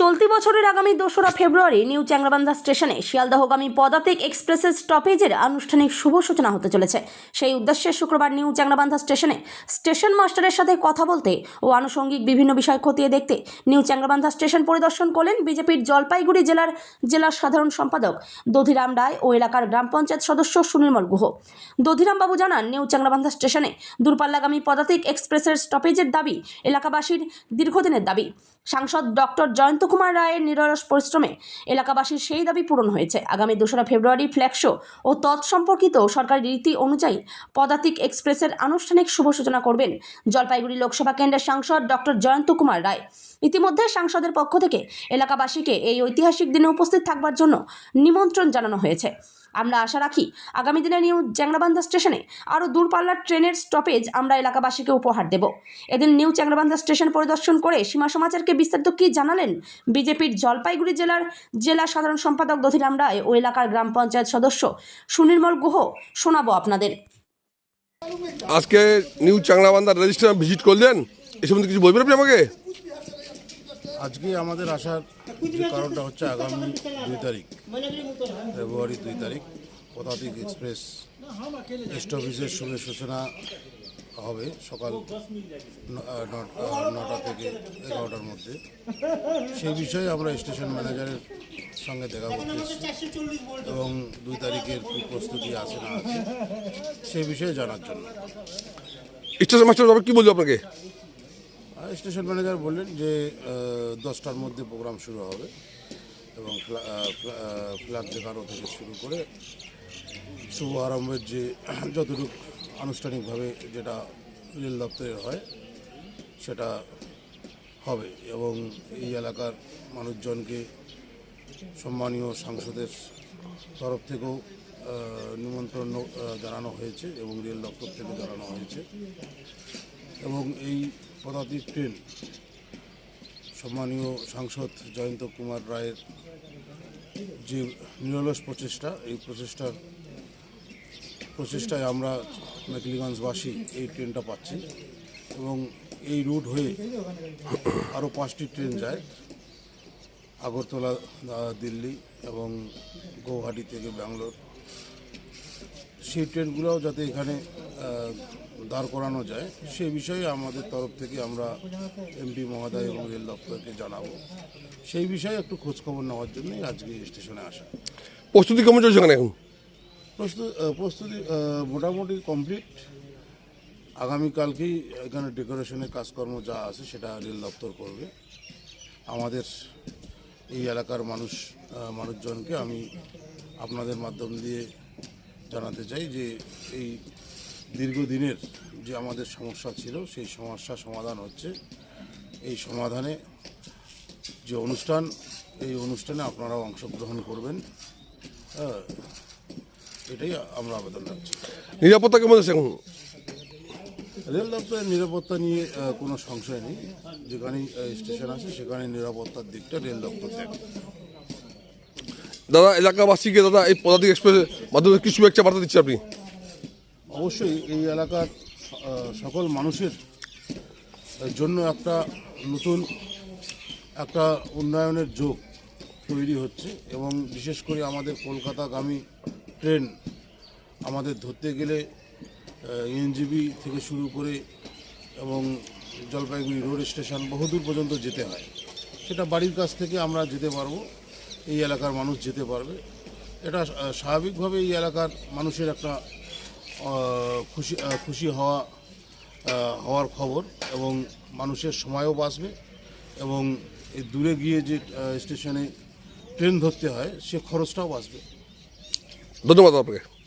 চলতি বছরের আগামী দোসরা ফেব্রুয়ারি নিউ চ্যাংরাবান্ধা স্টেশনে শিয়ালদহগামী পদাতিক এক্সপ্রেসের স্টপেজের আনুষ্ঠানিক শুভ সূচনা হতে চলেছে। সেই উদ্দেশ্যে শুক্রবার নিউ চ্যাংরাবান্ধা স্টেশনে স্টেশন মাস্টারের সাথে কথা বলতে ও আনুষঙ্গিক বিভিন্ন বিষয় খতিয়ে দেখতে নিউ চ্যাংরাবান্ধা স্টেশন পরিদর্শন করলেন বিজেপির জলপাইগুড়ি জেলার জেলার সাধারণ সম্পাদক দধিরাম রায় ও এলাকার গ্রাম পঞ্চায়েত সদস্য সুনির্মল গুহ। দধিরামবাবু জানান, নিউ চ্যাংরাবান্ধা স্টেশনে দূরপাল্লাগামী পদাতিক এক্সপ্রেসের স্টপেজের দাবি এলাকাবাসীর দীর্ঘদিনের দাবি। সাংসদ ডক্টর জয়ন্ত কুমার রায়ের নিরলস পরিশ্রমে এলাকাবাসীর সেই দাবি পূরণ হয়েছে। আগামী দোসরা ফেব্রুয়ারি ফ্ল্যাগশো ও তৎসম্পর্কিত সরকারি রীতি অনুযায়ী পদাতিক এক্সপ্রেসের আনুষ্ঠানিক শুভ সূচনা করবেন জলপাইগুড়ি লোকসভা কেন্দ্রের সাংসদ ডক্টর জয়ন্ত কুমার রায়। ইতিমধ্যে সাংসদের পক্ষ থেকে এলাকাবাসীকে এই ঐতিহাসিক দিনে উপস্থিত থাকবার জন্য নিমন্ত্রণ জানানো হয়েছে। আমরা আশা রাখি আগামী দিনে নিউ চ্যাংরাবান্ধা স্টেশনে। আরও দূরপাল্লার ট্রেনের স্টপেজ আমরা এলাকাবাসীকে উপহার দেব। এদিন নিউ চ্যাংরাবান্ধা স্টেশন পরিদর্শন করে সীমা সমাচারকে বিস্তারিত কী জানালেন বিজেপির জলপাইগুড়ি জেলার জেলা সাধারণ সম্পাদক দধিরাম রায় ও এলাকার গ্রাম পঞ্চায়েত সদস্য সুনির্মল গুহ শোনাবো আপনাদের। আজকে নিউ চাংলাবান্ধার রেজিস্ট্রার ভিজিট করলেন? এ সম্বন্ধে কিছু বলবেন আপনি আমাকে? আজকে আমাদের আসার যে কারণটা হচ্ছে আগামী দুই তারিখ ফেব্রুয়ারি দুই তারিখ। পদাতিক এক্সপ্রেস পোস্ট অফিসের শুভ সূচনা হবে সকাল নটা থেকে এগারোটার মধ্যে। সেই বিষয়ে আমরা স্টেশন ম্যানেজারের সঙ্গে দেখা করতে এবং দুই তারিখের কি প্রস্তুতি আছে না আছে সেই বিষয়ে জানার জন্য। স্টেশন মাস্টার কি বলল আপনাকে? স্টেশন ম্যানেজার বললেন যে দশটার মধ্যে প্রোগ্রাম শুরু হবে এবং ফ্লা- আহ, ফ্লা- আহ, ফ্ল্যাগ দেখানো থেকে শুরু করে শুভ আরম্ভের যে যতটুকু আনুষ্ঠানিকভাবে যেটা রেল দপ্তরের হয়, সেটা হবে এবং এই এলাকার মানুষজনকে সম্মানীয় সাংসদের তরফ থেকেও নিমন্ত্রণ জানানো হয়েছে এবং রেল দপ্তর থেকে জানানো হয়েছে এবং এই পদাতিক ট্রেন সম্মানীয় সাংসদ জয়ন্ত কুমার রায়ের যে নিরলস প্রচেষ্টা, এই প্রচেষ্টার প্রচেষ্টায় আমরা মেকলিগঞ্জবাসী এই ট্রেনটা পাচ্ছি এবং এই রুট হয়ে আরও পাঁচটি ট্রেন যায় আগরতলা দিল্লি এবং গৌহাটি থেকে ব্যাঙ্গালোর। সেই ট্রেনগুলোও যাতে এখানে দাঁড় করানো যায় সেই বিষয়ে আমাদের তরফ থেকে আমরা এমপি মহোদয় এবং রেল দপ্তরকে জানাব। সেই বিষয়ে একটু খোঁজখবর নেওয়ার জন্যই আজকে স্টেশনে আসা। প্রস্তুতি কেমন চলছে এখন? প্রস্তুতি মোটামুটি কমপ্লিট আগামীকালকেই এখানে ডেকোরেশনের কাজকর্ম যা আছে সেটা রেল দপ্তর করবে। আমাদের এই এলাকার মানুষ মানুষজনকে আমি আপনাদের মাধ্যম দিয়ে জানাতে চাই যে এই দীর্ঘদিনের যে আমাদের সমস্যা ছিল, সেই সমস্যা সমাধান হচ্ছে। এই সমাধানে যে অনুষ্ঠান, এই অনুষ্ঠানে আপনারাও অংশগ্রহণ করবেন। এটাই আমরা আবেদন রাখছি নিরাপত্তা কেমন আছে এখন? রেল দপ্তরের নিরাপত্তা নিয়ে কোনো সংশয় নেই। যেখানেই আহ, স্টেশন আছে সেখানে নিরাপত্তার দিকটা রেল দপ্তর দেখে। দাদা এলাকাবাসীকে দাদা এই পদাতিক এক্সপ্রেসের মাধ্যমে কিছু একটা বার্তা দিচ্ছে আপনি? অবশ্যই এই এলাকার সকল মানুষের জন্য একটা নতুন একটা উন্নয়নের যোগ তৈরি হচ্ছে এবং বিশেষ করে আমাদের কলকাতাগামী ট্রেন আমাদের ধরতে গেলে এনজিবি থেকে শুরু করে এবং জলপাইগুড়ি রোড স্টেশন বহুদূর পর্যন্ত যেতে হয়। সেটা বাড়ির কাছ থেকে আমরা যেতে পারব, এই এলাকার মানুষ যেতে পারবে। এটা স্বাভাবিকভাবে এই এলাকার মানুষের একটা খুশি খুশি হওয়া হওয়ার খবর এবং মানুষের সময়ও বাঁচবে এবং দূরে গিয়ে যে স্টেশনে ট্রেন ধরতে হয়, সে খরচটাও বাঁচবে। ধন্যবাদ আপনাকে